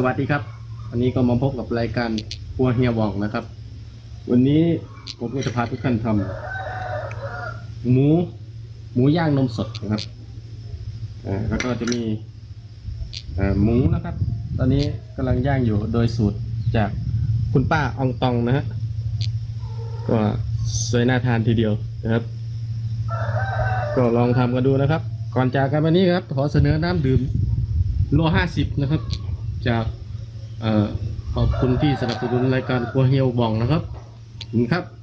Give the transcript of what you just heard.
สวัสดีครับ วันนี้ก็มาพบกับรายการครัวเฮียวองนะครับ วันนี้ผมก็จะพาทุกท่านทำหมูหมูย่างนมสดนะครับแล้วก็จะมีหมูนะครับ ตอนนี้กำลังย่างอยู่โดยสูตรจากคุณป้าอองตองนะฮะก็สวยน่าทานทีเดียวนะครับ ก็ลองทำกันดูนะครับ ก่อนจากกันวันนี้ครับ ขอเสนอน้ำดื่มโลห้าสิบนะครับ จากอขอบคุณที่สนับสนุนรายการครัวเฮียวบองนะครับขอบคุณครับ